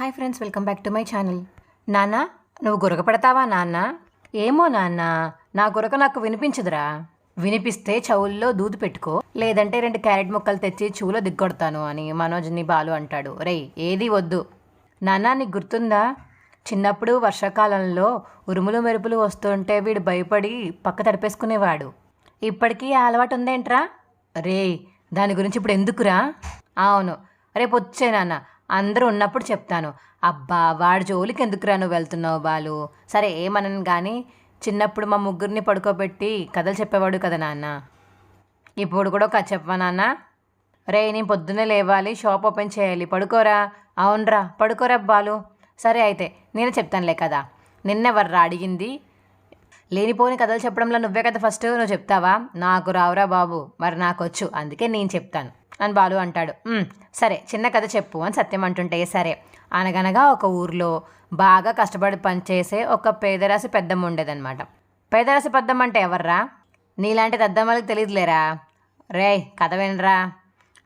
Hi friends welcome back to my channel నాన్న నువ్వు గురక పడతావా నాన్న? ఏమో నాన్న నా గురక నాకు వినిపించదురా. వినిపిస్తే చెవుల్లో దూది పెట్టుకో లేదంటే రెండు క్యారెట్ ముక్కలు తెచ్చి చెవులో దిగ్గొడతాను అని మనోజ్ని బాలు అంటాడు. రే ఏది వద్దు. నాన్న నీకు గుర్తుందా? చిన్నప్పుడు వర్షాకాలంలో ఉరుములు మెరుపులు వస్తుంటే వీడు భయపడి పక్క తడిపేసుకునేవాడు. ఇప్పటికీ ఆ అలవాటు ఉందేంట్రా? రేయ్ దాని గురించి ఇప్పుడు ఎందుకురా? అవును రేపు వచ్చే నాన్న. అందరూ ఉన్నప్పుడు చెప్తాను అబ్బా వాడి జోలికి ఎందుకురా నువ్వు వెళ్తున్నావు బాలు? సరే ఏమనను కానీ చిన్నప్పుడు మా ముగ్గురిని పడుకోబెట్టి కథలు చెప్పేవాడు కదా నాన్న. ఇప్పుడు కూడా ఒక చెప్పా నాన్న? రే నేను పొద్దున్నే లేవాలి షాప్ ఓపెన్ చేయాలి పడుకోరా? అవునరా పడుకోరా బాలు. సరే అయితే నేనే చెప్తానులే కదా. నిన్నెవర్రా అడిగింది? లేనిపోని కథలు చెప్పడంలో నువ్వే కదా ఫస్ట్ నువ్వు చెప్తావా? నాకు రావురా బాబు మరి నాకు వచ్చు అందుకే నేను చెప్తాను. అని బాలు అంటాడు. సరే చిన్న కథ చెప్పు అని సత్యం అంటుంటే సరే అనగనగా ఒక ఊర్లో బాగా కష్టపడి పనిచేసే ఒక పేదరాశి పెద్దమ్మ ఉండేదన్నమాట. పేదరాశి పెద్దమ్మ అంటే ఎవర్రా? నీలాంటి పెద్దమ్మలకు తెలియదులేరా రేయ్ కథ వినరా?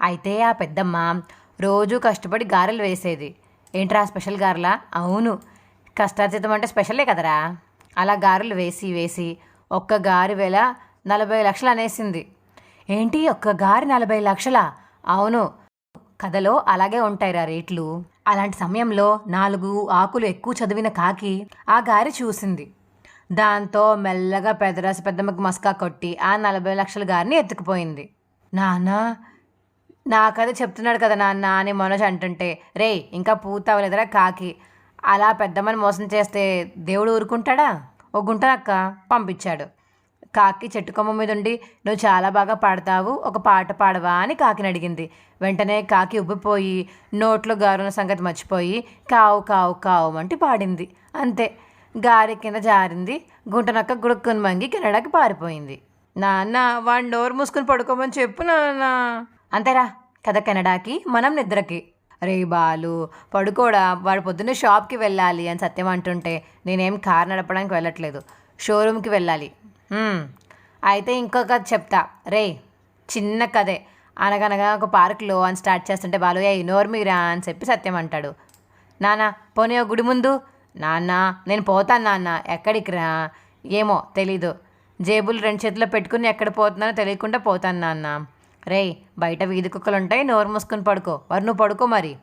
అయితే ఆ పెద్దమ్మ రోజు కష్టపడి గారెలు వేసేది. ఏంట్రా స్పెషల్ గారెలా? అవును కష్టార్జితం అంటే స్పెషలే కదరా. అలా గారెలు వేసి వేసి ఒక్క గారి వేల నలభై లక్షలు అనేసింది. ఏంటి ఒక్క గారి నలభై లక్షలా? అవును. కథలో అలాగే ఉంటాయిరా రేట్లు. అలాంటి సమయంలో నాలుగు ఆకులు ఎక్కువ చదివిన కాకి ఆ గారి చూసింది. దాంతో మెల్లగా పెదరాసి పెద్దమ్మకి మస్కా కొట్టి ఆ నలభై లక్షల గారిని ఎత్తుకుపోయింది. నానా నా కథ చెప్తున్నాడు కదా నాన్న అని మనోజ్ అంటుంటే రే ఇంకా పూర్తవలేదురా కాకి. అలా పెద్దమ్మని మోసం చేస్తే దేవుడు ఊరుకుంటాడా? ఓ గుంటనక్క పంపించాడు. కాకి చెట్టు కొమ్మ మీద ఉండి నువ్వు చాలా బాగా పాడతావు ఒక పాట పాడవా అని కాకిని అడిగింది. వెంటనే కాకి ఉబ్బిపోయి నోట్లో గారున్న సంగతి మర్చిపోయి కావు కావు కావు అంటి పాడింది. అంతే. గారి కింద జారింది. గుంటనక్క గుడుక్కుని మంగి కెనడాకి పారిపోయింది. నాన్న వాడి నోరు మూసుకుని పడుకోమని చెప్పు నాన్న. అంతేరా. కథ కెనడాకి మనం నిద్రకి. రే బాలు పడుకోడా. వాడు పొద్దున్నే షాప్కి వెళ్ళాలి అని సత్యం అంటుంటే నేనేం కార్ నడపడానికి వెళ్ళట్లేదు. షోరూమ్కి వెళ్ళాలి. అయితే ఇంకో కథ చెప్తా. రే చిన్న కథే. అనగనగా ఒక పార్క్లో అని స్టార్ట్ చేస్తుంటే బాలుయ్య ఏ అని చెప్పి సత్యం అంటాడు. నాన్న పోనీ గుడి ముందు? నాన్న నేను పోతాను నాన్న. ఎక్కడికి రా? ఏమో తెలీదు. జేబులు రెండు చేతిలో పెట్టుకుని ఎక్కడ పోతున్నానో తెలియకుండా పోతాను నాన్న. రేయ్ బయట వీధి కుక్కలు ఉంటాయి నోరు మూసుకుని పడుకో. వరు నువ్వు పడుకో మరి.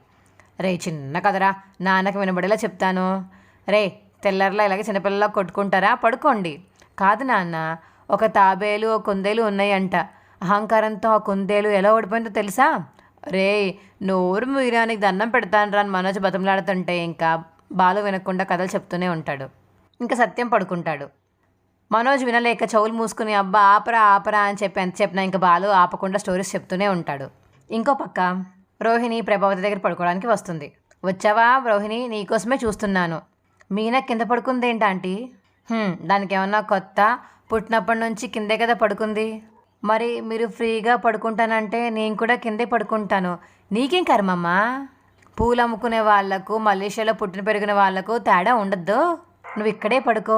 రే చిన్న కదరా నాన్నకి వినబడేలా చెప్తాను. రే తెల్లర్లా ఇలాగే చిన్నపిల్లలా కొట్టుకుంటారా? పడుకోండి. కాదు నాన్న ఒక తాబేలు ఒక కుందేలు ఉన్నాయంట. అహంకారంతో ఆ కుందేలు ఎలా ఓడిపోయిందో తెలుసా? రే నోరు మీరానికి దండం పెడతాను రాని మనోజ్ బతంలాడుతుంటే ఇంకా బాలు వినకుండా కథలు చెప్తూనే ఉంటాడు. ఇంకా సత్యం పడుకుంటాడు. మనోజ్ వినలేక చెవులు మూసుకుని అబ్బా ఆపరా ఆపరా అని చెప్పి ఎంత చెప్పినా ఇంకా బాలు ఆపకుండా స్టోరీస్ చెప్తూనే ఉంటాడు. ఇంకో పక్క రోహిణి ప్రభావతి దగ్గర పడుకోవడానికి వస్తుంది. వచ్చావా రోహిణి? నీకోసమే చూస్తున్నాను. మీనా కింద పడుకుంది ఏంటంటీ దానికి ఏమన్నా కొత్త? పుట్టినప్పటి నుంచి కిందే కదా పడుకుంది. మరి మీరు ఫ్రీగా పడుకుంటానంటే నేను కూడా కిందే పడుకుంటాను. నీకేం కర్మమ్మా? పూలు అమ్ముకునే వాళ్ళకు మలేషియాలో పుట్టిన పెరిగిన వాళ్ళకు తేడా ఉండద్దు. నువ్వు ఇక్కడే పడుకో.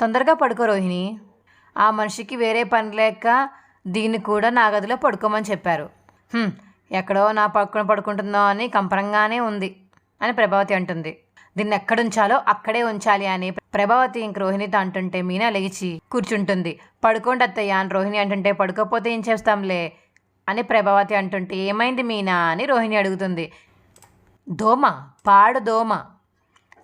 తొందరగా పడుకో రోహిణి. ఆ మనిషికి వేరే పని లేక దీన్ని కూడా నా గదిలో పడుకోమని చెప్పారు. ఎక్కడో నా పక్కన పడుకుంటుందో అని కంపరంగానే ఉంది అని ప్రభావతి అంటుంది. దీన్ని ఎక్కడ ఉంచాలో అక్కడే ఉంచాలి అని ప్రభావతి ఇంక రోహిణితో అంటుంటే మీనా లేచి కూర్చుంటుంది. పడుకోండి అత్తయ్య అని రోహిణి అంటుంటే పడుకోపోతే ఏం చేస్తాంలే అని ప్రభావతి అంటుంటే ఏమైంది మీనా అని రోహిణి అడుగుతుంది. దోమ పాడు దోమ.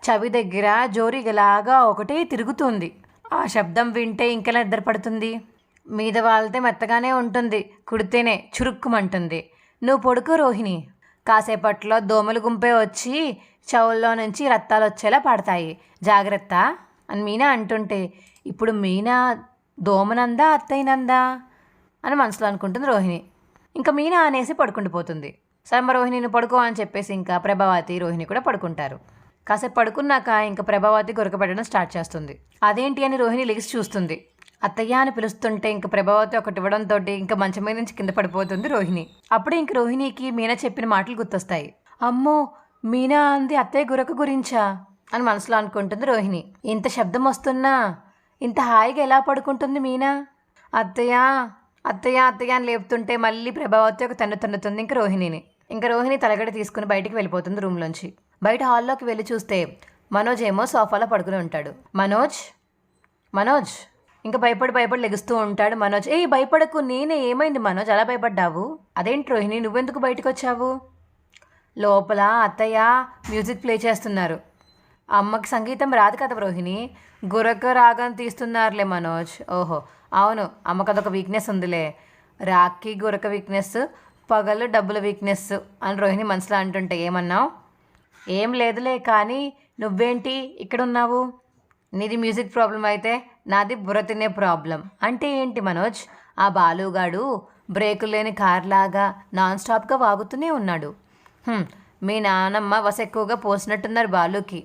చవి దగ్గర జోరిగలాగా ఒకటే తిరుగుతుంది. ఆ శబ్దం వింటే ఇంకెలా నిద్రపడుతుంది? మీద వాళ్తే మెత్తగానే ఉంటుంది. కుడితేనే చురుక్కుమంటుంది. నువ్వు పొడుకు రోహిణి కాసేపట్లో దోమలు గుంపే వచ్చి చెవుల్లో నుంచి రక్తాలు వచ్చేలా పడతాయి. జాగ్రత్త అని మీనా అంటుంటే ఇప్పుడు మీనా దోమనందా అత్తయ్యనందా? అని మనసులో అనుకుంటుంది రోహిణి. ఇంకా మీనా అనేసి పడుకుండిపోతుంది సరే రోహిణిని పడుకో అని చెప్పేసి ఇంకా ప్రభావతి రోహిణి కూడా పడుకుంటారు. కాసేపు పడుకున్నాక ఇంకా ప్రభావతి పెట్టడం స్టార్ట్ చేస్తుంది. అదేంటి? అని రోహిణి లెగిసి చూస్తుంది. అత్తయ్య అని పిలుస్తుంటే ఇంక ప్రభావతి ఒకటి ఇవ్వడంతో ఇంకా మంచం మీద నుంచి కింద పడిపోతుంది రోహిణి. అప్పుడే ఇంక రోహిణికి మీనా చెప్పిన మాటలు గుర్తొస్తాయి. అమ్మో మీనా అంది అత్తయ్య గురక గురించా? అని మనసులో అనుకుంటుంది రోహిణి. ఇంత శబ్దం వస్తున్నా ఇంత హాయిగా ఎలా పడుకుంటుంది మీనా? అత్తయ్య అత్తయ్య అత్తయ్య అని లేపుతుంటే మళ్ళీ ప్రభావతి ఒక తన్ను తన్నుతుంది ఇంక రోహిణిని. ఇంకా రోహిణి తలగడ తీసుకుని బయటికి వెళ్ళిపోతుంది రూమ్లోంచి బయట హాల్లోకి వెళ్ళి చూస్తే మనోజ్ ఏమో సోఫాలో పడుకుని ఉంటాడు. మనోజ్? మనోజ్? ఇంకా భయపడి భయపడి లెగుస్తూ ఉంటాడు మనోజ్. ఏ భయపడకు నేనే ఏమైంది మనోజ్? అలా భయపడ్డావు? అదేంటి రోహిణి నువ్వెందుకు బయటకు వచ్చావు? లోపల అత్తయ్య మ్యూజిక్ ప్లే చేస్తున్నారు. అమ్మకి సంగీతం రాదు కదా రోహిణి. గురక రాగం తీస్తున్నారులే మనోజ్. ఓహో అవును అమ్మకి అదొక వీక్నెస్ ఉందిలే. రాక్కి గురక వీక్నెస్ పగలు డబ్బుల వీక్నెస్ అని రోహిణి మనసులో అంటుంటే ఏమన్నావు? ఏం లేదులే కానీ నువ్వేంటి? ఇక్కడ ఉన్నావు నీది మ్యూజిక్ ప్రాబ్లం అయితే నాది బుర్ర తినే ప్రాబ్లం. అంటే ఏంటి మనోజ్? ఆ బాలుగాడు బ్రేకులు లేని కార్లాగా నాన్ స్టాప్గా వాగుతూనే ఉన్నాడు. మీ నానమ్మ వస ఎక్కువగా పోసినట్టున్నారు బాలుకి.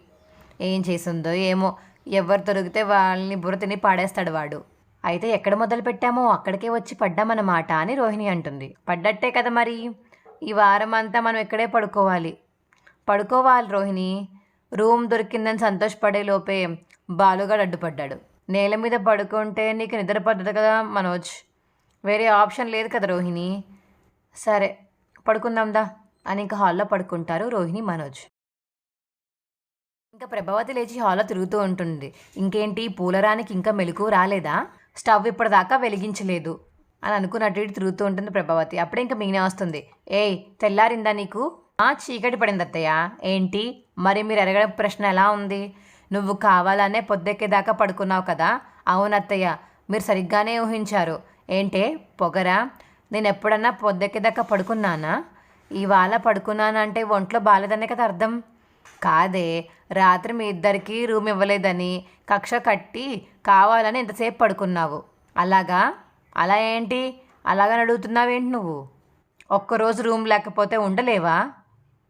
ఏం చేసిందో ఏమో ఎవరు దొరికితే వాళ్ళని బుర్ర తిని పాడేస్తాడు వాడు. అయితే ఎక్కడ మొదలు పెట్టామో అక్కడికే వచ్చి పడ్డామన్నమాట అని రోహిణి అంటుంది. పడ్డట్టే కదా మరి? ఈ వారం అంతా మనం ఇక్కడే పడుకోవాలి. పడుకోవాలి రోహిణి. రూమ్ దొరికిందని సంతోషపడే లోపే బాలుగాడు అడ్డుపడ్డాడు. నేల మీద పడుకుంటే నీకు నిద్ర పడ్డదు కదా మనోజ్? వేరే ఆప్షన్ లేదు కదా రోహిణి. సరే పడుకుందాందా అని ఇంకా హాల్లో పడుకుంటారు రోహిణి మనోజ్. ఇంకా ప్రభావతి లేచి హాల్లో తిరుగుతూ ఉంటుంది. ఇంకేంటి పూలరానికి ఇంకా మెలకు రాలేదా? స్టవ్ ఇప్పటిదాకా వెలిగించలేదు అని అనుకున్నట్టు ఇటు తిరుగుతూ ఉంటుంది ప్రభావతి. అప్పుడే ఇంకా మిగిలిన వస్తుంది. ఏయ్ తెల్లారిందా నీకు? ఆ చీకటి పడింది అత్తయ్య ఏంటి? మరి మీరు అడగడం ప్రశ్న ఎలా ఉంది? నువ్వు కావాలనే పొద్దెక్కేదాకా పడుకున్నావు కదా? అవునత్తయ్య మీరు సరిగ్గానే ఊహించారు. ఏంటే పొగరా? నేను ఎప్పుడన్నా పొద్దెక్కేదాకా పడుకున్నానా? ఇవాళ పడుకున్నానంటే ఒంట్లో బాగాలేదనే కదా అర్థం? కాదే రాత్రి మీ ఇద్దరికి రూమ్ ఇవ్వలేదని కక్ష కట్టి కావాలని ఎంతసేపు పడుకున్నావు? అలాగా? అలా ఏంటి? అలాగని అడుగుతున్నావేంటి నువ్వు? ఒక్కరోజు రూమ్ లేకపోతే ఉండలేవా?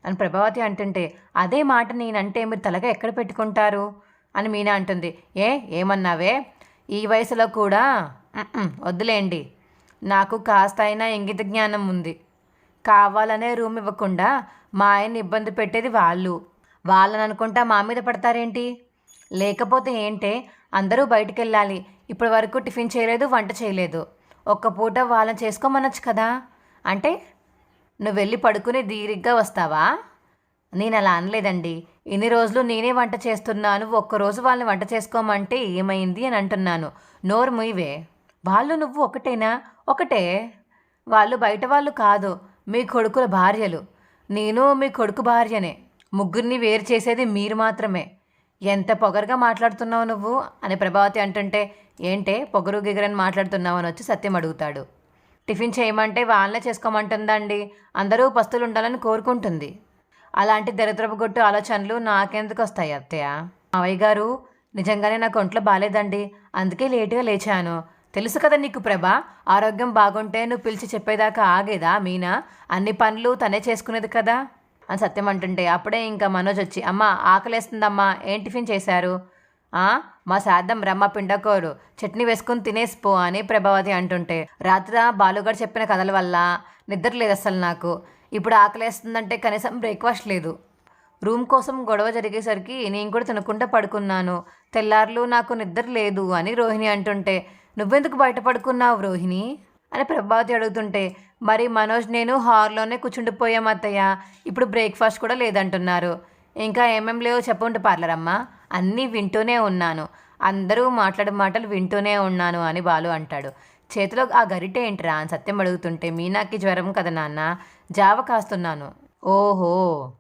అని ప్రభావతి అంటుంటే అదే మాట నేనంటే మీరు తలగా ఎక్కడ పెట్టుకుంటారు? అని మీనా అంటుంది. ఏ ఏమన్నావే? ఈ వయసులో కూడా వద్దులేండి. నాకు కాస్త అయినా ఇంగిత జ్ఞానం ఉంది. కావాలనే రూమ్ ఇవ్వకుండా మా ఆయన్ని ఇబ్బంది పెట్టేది వాళ్ళు. వాళ్ళని అనుకుంటా మా మీద పడతారేంటి? లేకపోతే ఏంటే అందరూ బయటికి వెళ్ళాలి ఇప్పటి వరకు టిఫిన్ చేయలేదు వంట చేయలేదు. ఒక్క పూట వాళ్ళని చేసుకోమనొచ్చు కదా? అంటే నువ్వు వెళ్ళి పడుకుని దీరిగ్గా వస్తావా? నేను అలా అనలేదండి. ఇన్ని రోజులు నేనే వంట చేస్తున్నాను. ఒక్కరోజు వాళ్ళని వంట చేసుకోమంటే ఏమైంది అని అంటున్నాను. నోరు ముయివే. వాళ్ళు నువ్వు ఒకటేనా? ఒకటే. వాళ్ళు బయట వాళ్ళు కాదు. మీ కొడుకుల భార్యలు. నేను మీ కొడుకు భార్యనే. ముగ్గురిని వేరు చేసేది మీరు మాత్రమే. ఎంత పొగరుగా మాట్లాడుతున్నావు నువ్వు? అని ప్రభావతి అంటుంటే ఏంటే పొగరు గిగరని మాట్లాడుతున్నావు అని వచ్చి సత్యం అడుగుతాడు. టిఫిన్ చేయమంటే వాళ్ళనే చేసుకోమంటుందండి. అందరూ పస్తులు ఉండాలని కోరుకుంటుంది. అలాంటి దరిద్రపు గొట్టు ఆలోచనలు నాకెందుకు వస్తాయి అత్తయ్య? మావయ్య గారు నిజంగానే నాకు ఒంట్లో బాగాలేదండి అందుకే లేటుగా లేచాను. తెలుసు కదా నీకు ప్రభ ఆరోగ్యం బాగుంటే నువ్వు పిలిచి చెప్పేదాకా ఆగేదా మీనా? అన్ని పనులు తనే చేసుకునేది కదా? అని సత్యం అంటుంటే అప్పుడే ఇంకా మనోజ్ వచ్చి అమ్మ ఆకలేస్తుందమ్మా ఏం టిఫిన్ చేశారు? మా శాద్దం రమ్మ పిండకోరు. చట్నీ వేసుకుని తినేసిపో అని ప్రభావతి అంటుంటే రాత్రి బాలుగారు చెప్పిన కథల వల్ల నిద్ర లేదు అసలు నాకు. ఇప్పుడు ఆకలేస్తుందంటే కనీసం బ్రేక్ఫాస్ట్ లేదు. రూమ్ కోసం గొడవ జరిగేసరికి నేను కూడా తినకుండా పడుకున్నాను. తెల్లార్లు నాకు నిద్ర లేదు అని రోహిణి అంటుంటే నువ్వెందుకు బయట పడుకున్నావు రోహిణి? అని ప్రభావతి అడుగుతుంటే మరి మనోజ్ నేను హార్లోనే కూర్చుండిపోయాం అత్తయ్య. ఇప్పుడు బ్రేక్ఫాస్ట్ కూడా లేదంటున్నారు. ఇంకా ఏమేం లేవో చెప్పుంటే పార్లరమ్మా. అన్నీ వింటూనే ఉన్నాను. అందరూ మాట్లాడే మాటలు వింటూనే ఉన్నాను అని బాలు అంటాడు. చేతిలో ఆ గరిటె ఏంట్రా అని సత్యం అడుగుతుంటే మీనాకి జ్వరం కదా నాన్న? జావ కాస్తున్నాను. ఓహో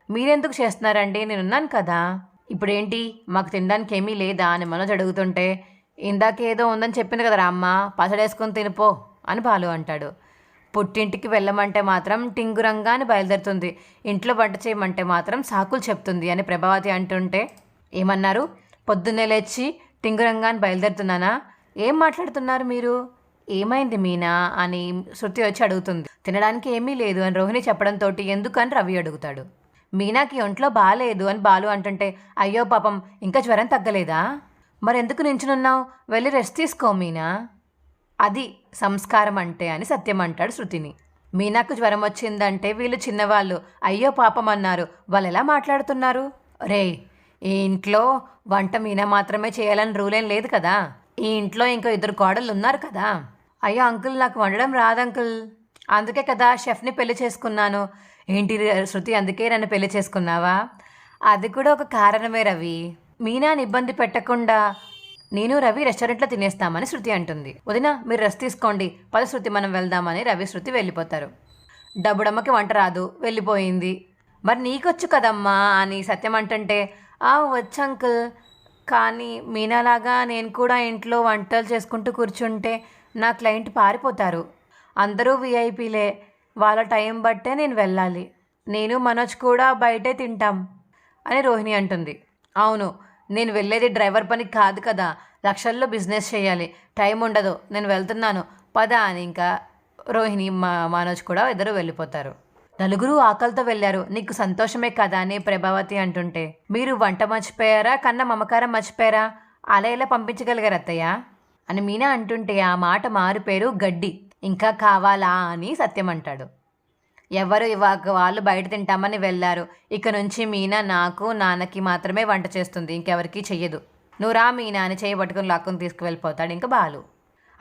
మీరెందుకు చేస్తున్నారండి? నేనున్నాను కదా. ఇప్పుడేంటి? మాకు తినడానికి ఏమీ లేదా? అని మనోజ్ అడుగుతుంటే ఇందాకేదో ఉందని చెప్పింది కదరా అమ్మ పసడేసుకొని తినిపో అని బాలు అంటాడు. పుట్టింటికి వెళ్ళమంటే మాత్రం టింగురంగా అని బయలుదేరుతుంది. ఇంట్లో వంట చేయమంటే మాత్రం సాకులు చెప్తుంది అని ప్రభావతి అంటుంటే ఏమన్నారు? పొద్దున్నే లేచి టింగురంగాని బయలుదేరుతున్నానా? ఏం మాట్లాడుతున్నారు మీరు? ఏమైంది మీనా? అని శృతి వచ్చి అడుగుతుంది. తినడానికి ఏమీ లేదు అని రోహిణి చెప్పడంతో ఎందుకని రవి అడుగుతాడు. మీనాకి ఒంట్లో బాగాలేదు అని బాలు అంటుంటే అయ్యో పాపం ఇంకా జ్వరం తగ్గలేదా? మరెందుకు నించునున్నావు వెళ్ళి రెస్ట్ తీసుకో మీనా. అది సంస్కారం అంటే అని సత్యం అంటాడు శృతిని. మీనాకు జ్వరం వచ్చిందంటే వీళ్ళు చిన్నవాళ్ళు. అయ్యో పాపం అన్నారు. వాళ్ళు ఎలా మాట్లాడుతున్నారు? రే ఈ ఇంట్లో వంట మీనా మాత్రమే చేయాలని రూల్ ఏం లేదు కదా? ఈ ఇంట్లో ఇంకో ఇద్దరు కోడళ్ళు ఉన్నారు కదా? అయ్యో అంకుల్ నాకు వండడం రాదు అంకుల్ అందుకే కదా షెఫ్ని పెళ్ళి చేసుకున్నాను. ఏంటి శృతి అందుకే నన్ను పెళ్ళి చేసుకున్నావా? అది కూడా ఒక కారణమే రవి. మీనాని ఇబ్బంది పెట్టకుండా నేను రవి రెస్టారెంట్లో తినేస్తామని శృతి అంటుంది. వదిన మీరు రెస్ట్ తీసుకోండి. పద శృతి మనం వెళ్దామని రవి శృతి వెళ్ళిపోతారు. డబ్బుడమ్మకి వంట రాదు వెళ్ళిపోయింది. మరి నీకొచ్చు కదమ్మా అని సత్యం అంటుంటే ఆ వచ్చు అంకుల్. కానీ మీనాలాగా నేను కూడా ఇంట్లో వంటలు చేసుకుంటూ కూర్చుంటే నా క్లయింట్ పారిపోతారు. అందరూ విఐపీలే వాళ్ళ టైం బట్టే నేను వెళ్ళాలి. నేను మనోజ్ కూడా బయటే తింటాం అని రోహిణి అంటుంది. అవును నేను వెళ్ళేది డ్రైవర్ పని కాదు కదా. లక్షల్లో బిజినెస్ చేయాలి. టైం ఉండదు. నేను వెళ్తున్నాను. పద అని ఇంకా రోహిణి మా మనోజ్ కూడా ఇద్దరు వెళ్ళిపోతారు. నలుగురు ఆకలితో వెళ్ళారు. నీకు సంతోషమే కదా అని ప్రభావతి అంటుంటే. మీరు వంట మర్చిపోయారా? కన్న మమకారం మర్చిపోయారా? అలా ఇలా పంపించగలిగారు అత్తయ్య? అని మీనా అంటుంటే ఆ మాట మారు పేరు గడ్డి. ఇంకా కావాలా అని సత్యం అంటాడు. ఎవరు ఇవాగ వాళ్ళు బయట తింటామని వెళ్ళారు. ఇక నుంచి మీనా నాకు నాన్నకి మాత్రమే వంట చేస్తుంది. ఇంకెవరికి చెయ్యదు. నువ్వు రా మీనా అని చేయి పట్టుకుని లాక్కుని తీసుకువెళ్ళిపోతాడు ఇంకా బాలు.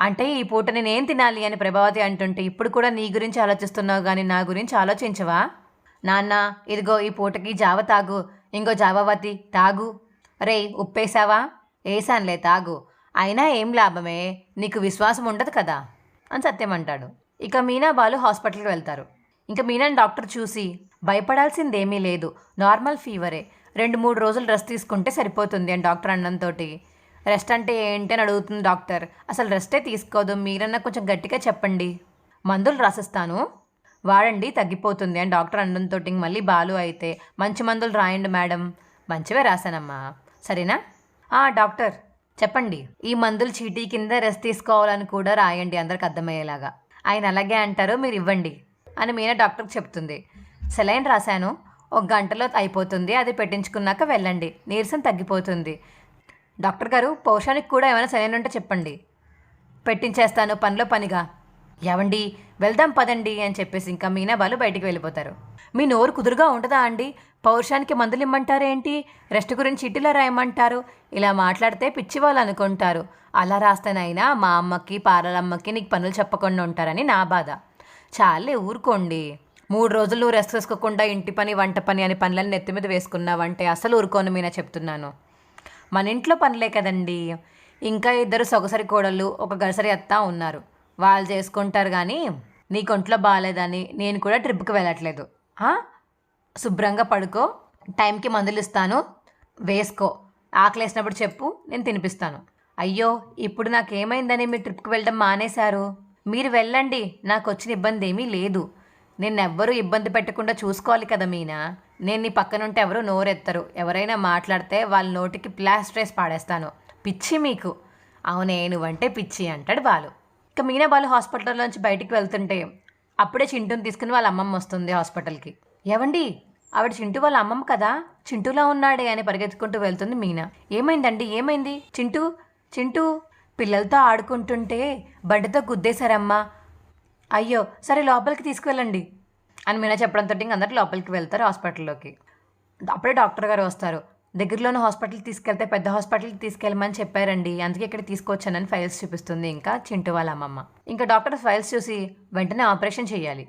అంటే ఈ పూట నేనేం తినాలి అని ప్రభావతి అంటుంటే ఇప్పుడు కూడా నీ గురించి ఆలోచిస్తున్నావు కానీ నా గురించి ఆలోచించవా? నాన్న ఇదిగో ఈ పూటకి జావ తాగు. ఇంకో జావవతి తాగు. రే ఉప్పేసావా వేసానులే తాగు. అయినా ఏం లాభమే? నీకు విశ్వాసం ఉండదు కదా? అని సత్యం అంటాడు. ఇక మీనా బాలు హాస్పిటల్కి వెళ్తారు. ఇంకా మీనాని డాక్టర్ చూసి భయపడాల్సిందేమీ లేదు. నార్మల్ ఫీవరే. రెండు మూడు రోజులు రెస్ట్ తీసుకుంటే సరిపోతుంది అని డాక్టర్ అన్నంతో రెస్ట్ అంటే ఏంటి అని అడుగుతుంది డాక్టర్. అసలు రెస్టే తీసుకోదు. మీరన్నా కొంచెం గట్టిగా చెప్పండి. మందులు రాసిస్తాను. వాడండి తగ్గిపోతుంది అని డాక్టర్ అనడంతో మళ్ళీ బాలు అయితే మంచి మందులు రాయండి మేడం. మంచివే రాశానమ్మా. సరేనా? డాక్టర్ చెప్పండి. ఈ మందులు చీటీ కింద రెస్ట్ తీసుకోవాలని కూడా రాయండి అందరికి అర్థమయ్యేలాగా. ఆయన అలాగే అంటారు మీరు ఇవ్వండి అని మీనా డాక్టర్కి చెప్తుంది. సెలైన్ రాశాను. ఒక గంటలో అయిపోతుంది. అది పెట్టించుకున్నాక వెళ్ళండి. నీరసం తగ్గిపోతుంది. డాక్టర్ గారు పౌషానికి కూడా ఏమైనా సరైన ఉంటే చెప్పండి. పెట్టించేస్తాను పనిలో పనిగా. ఏవండి వెళ్దాం పదండి అని చెప్పేసి ఇంకా మీనా వాళ్ళు బయటికి వెళ్ళిపోతారు. మీ నోరు కుదురుగా ఉంటుందా అండి? పౌరుషానికి మందులు ఇమ్మంటారేంటి రెస్ట్ గురించి ఇటులా రాయమంటారు? ఇలా మాట్లాడితే పిచ్చి వాళ్ళు అనుకుంటారు. అలా రాస్తేనైనా మా అమ్మకి పారలమ్మకి నీకు పనులు చెప్పకుండా ఉంటారని నా బాధ. చాలే ఊరుకోండి. మూడు రోజులు రెస్ట్ తీసుకోకుండా ఇంటి పని వంట పని అని పనులను నెత్తి మీద వేసుకున్నావంటే అసలు ఊరుకోను మీనా చెప్తున్నాను. మన ఇంట్లో పనులే కదండి. ఇంకా ఇద్దరు సొగసరి కోడళ్ళు ఒక గసరి అత్త ఉన్నారు. వాళ్ళు చేసుకుంటారు కానీ నీకు ఒంట్లో బాగాలేదని నేను కూడా ట్రిప్కి వెళ్ళట్లేదు. శుభ్రంగా పడుకో. టైంకి మందులు ఇస్తాను. వేసుకో. ఆకలేసినప్పుడు చెప్పు నేను తినిపిస్తాను. అయ్యో ఇప్పుడు నాకేమైందని మీరు ట్రిప్కి వెళ్ళడం మానేశారు? మీరు వెళ్ళండి. నాకు వచ్చిన ఇబ్బంది ఏమీ లేదు. నిన్నెవ్వరూ ఇబ్బంది పెట్టకుండా చూసుకోవాలి కదా మీనా? నేను నీ పక్కనుంటే ఎవరు నోరెత్తరు. ఎవరైనా మాట్లాడితే వాళ్ళ నోటికి ప్లాస్ట్రేస్ పాడేస్తాను. పిచ్చి మీకు. అవునే నువ్వంటే పిచ్చి అంటాడు బాలు. ఇక మీనా బాలు హాస్పిటల్లోంచి బయటికి వెళ్తుంటే అప్పుడే చింటూని తీసుకుని వాళ్ళ అమ్మమ్మ వస్తుంది హాస్పిటల్కి. ఏవండి? ఆవిడ చింటూ వాళ్ళ అమ్మమ్మ కదా? చింటూలా ఉన్నాడే అని పరిగెత్తుకుంటూ వెళ్తుంది మీనా. ఏమైందండి? ఏమైంది? చింటూ? చింటూ? పిల్లలతో ఆడుకుంటుంటే బండితో గుద్దేశారమ్మా. అయ్యో సరే లోపలికి తీసుకువెళ్ళండి. అని మీనా చెప్పడంతో ఇంక అందరు లోపలికి వెళ్తారు హాస్పిటల్లోకి. అప్పుడే డాక్టర్ గారు వస్తారు. దగ్గరలోని హాస్పిటల్కి తీసుకెళ్తే పెద్ద హాస్పిటల్కి తీసుకెళ్ళమని చెప్పారండి. అందుకే ఇక్కడ తీసుకొచ్చానని ఫైల్స్ చూపిస్తుంది ఇంకా చింటూ వాళ్ళ అమ్మమ్మ. ఇంకా డాక్టర్ ఫైల్స్ చూసి వెంటనే ఆపరేషన్ చేయాలి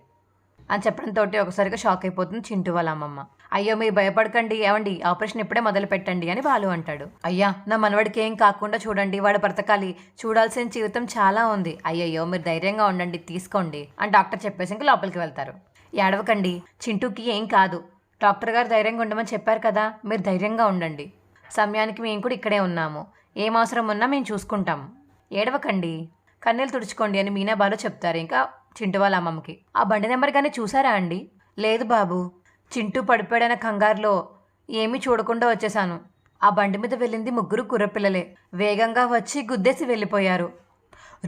అని చెప్పడంతో ఒకసారిగా షాక్ అయిపోతుంది చింటూ వాళ్ళ అమ్మమ్మ. అయ్యో మీరు భయపడకండి. ఏమండి ఆపరేషన్ ఇప్పుడే మొదలు పెట్టండి అని బాలు అంటాడు. అయ్యా నా మనవడికి ఏం కాకుండా చూడండి వాడు బ్రతకాలి. చూడాల్సిన జీవితం చాలా ఉంది. అయ్యయ్యో మీరు ధైర్యంగా ఉండండి తీసుకోండి అని డాక్టర్ చెప్పేసి ఇంకా లోపలికి వెళ్తారు. ఏడవకండి. చింటూకి ఏం కాదు. డాక్టర్ గారు ధైర్యంగా ఉండమని చెప్పారు కదా మీరు ధైర్యంగా ఉండండి. సమయానికి మేము కూడా ఇక్కడే ఉన్నాము. ఏం అవసరం ఉన్నా మేము చూసుకుంటాం. ఏడవకండి. కన్నీళ్ళు తుడుచుకోండి అని మీనా బాలు చెప్తారు ఇంకా చింటూ వాళ్ళ అమ్మమ్మకి. ఆ బండి నెంబర్ కానీ చూసారా అండి? లేదు బాబు. చింటూ పడిపోయాడన్న కంగారులో ఏమీ చూడకుండా వచ్చేసాను ఆ బండి మీద వెళ్ళింది ముగ్గురు కుర్రపిల్లలే. వేగంగా వచ్చి గుద్దేసి వెళ్ళిపోయారు.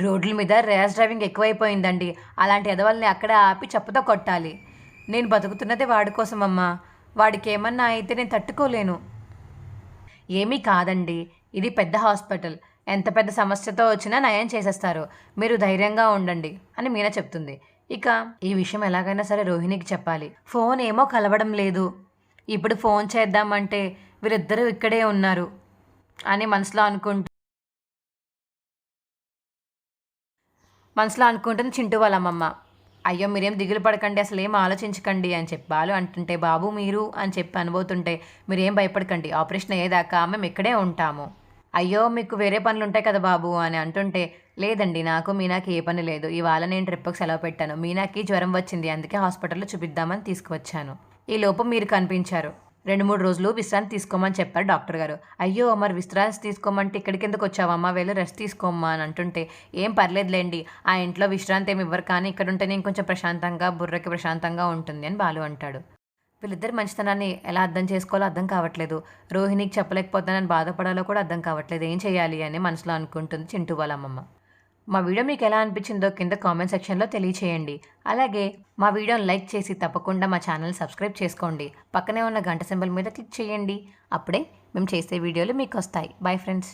రోడ్ల మీద ర్యాష్ డ్రైవింగ్ ఎక్కువైపోయిందండి. అలాంటి ఎదవల్ని అక్కడ ఆపి చెప్పుతో కొట్టాలి. నేను బతుకుతున్నదే వాడి కోసమమ్మా. వాడికి ఏమన్నా అయితే నేను తట్టుకోలేను. ఏమీ కాదండి. ఇది పెద్ద హాస్పిటల్. ఎంత పెద్ద సమస్యతో వచ్చినా నయం చేసేస్తారు. మీరు ధైర్యంగా ఉండండి అని మీనా చెప్తుంది. ఇక ఈ విషయం ఎలాగైనా సరే రోహిణికి చెప్పాలి. ఫోన్ ఏమో కలవడం లేదు. ఇప్పుడు ఫోన్ చేద్దామంటే వీరిద్దరూ ఇక్కడే ఉన్నారు అని మనసులో అనుకుంటూ మనసులో అనుకుంటుంది చింటూ వాళ్ళ అమ్మమ్మ అయ్యో మీరేం దిగులు పడకండి అసలు ఏం ఆలోచించకండి అని చెప్పి బాలు అంటుంటే బాబు మీరు అని చెప్పి అనుబోతుంటే మీరేం భయపడకండి ఆపరేషన్ అయ్యేదాకా మేము ఇక్కడే ఉంటాము. అయ్యో మీకు వేరే పనులు ఉంటాయి కదా బాబు అని అంటుంటే లేదండి నాకు మీనాకి ఏ పని లేదు. ఇవాళ నేను ట్రిప్కి సెలవు పెట్టాను. మీనాకి జ్వరం వచ్చింది అందుకే హాస్పిటల్లో చూపిద్దామని తీసుకువచ్చాను. ఈ లోపు మీరు కనిపించారు. రెండు మూడు రోజులు విశ్రాంతి తీసుకోమని చెప్పారు డాక్టర్ గారు. అయ్యో మరి విశ్రాంతి తీసుకోమంటే ఇక్కడికి ఎందుకు వచ్చావమ్మా? వెళ్ళి రెస్ట్ తీసుకోమ్మా అని అంటుంటే ఏం పర్లేదులేండి ఆ ఇంట్లో విశ్రాంతి ఏమి ఇవ్వరు కానీ ఇక్కడ ఉంటే నేను కొంచెం ప్రశాంతంగా బుర్రకి ప్రశాంతంగా ఉంటుంది అని బాలు అంటాడు. వీళ్ళిద్దరి మంచితనాన్ని ఎలా అర్థం చేసుకోవాలో అర్థం కావట్లేదు. రోహిణికి చెప్పలేకపోతానని బాధపడాలో కూడా అర్థం కావట్లేదు. ఏం చేయాలి అని మనసులో అనుకుంటుంది చింటూ వాళ్ళ అమ్మమ్మ. మా వీడియో మీకు ఎలా అనిపించిందో కింద కామెంట్ సెక్షన్లో తెలియచేయండి. అలాగే మా వీడియోని లైక్ చేసి తప్పకుండా మా ఛానల్ సబ్స్క్రైబ్ చేసుకోండి. పక్కనే ఉన్న గంట సింబల్ మీద క్లిక్ చేయండి. అప్పుడే మేము చేసే వీడియోలు మీకు వస్తాయి. Bye friends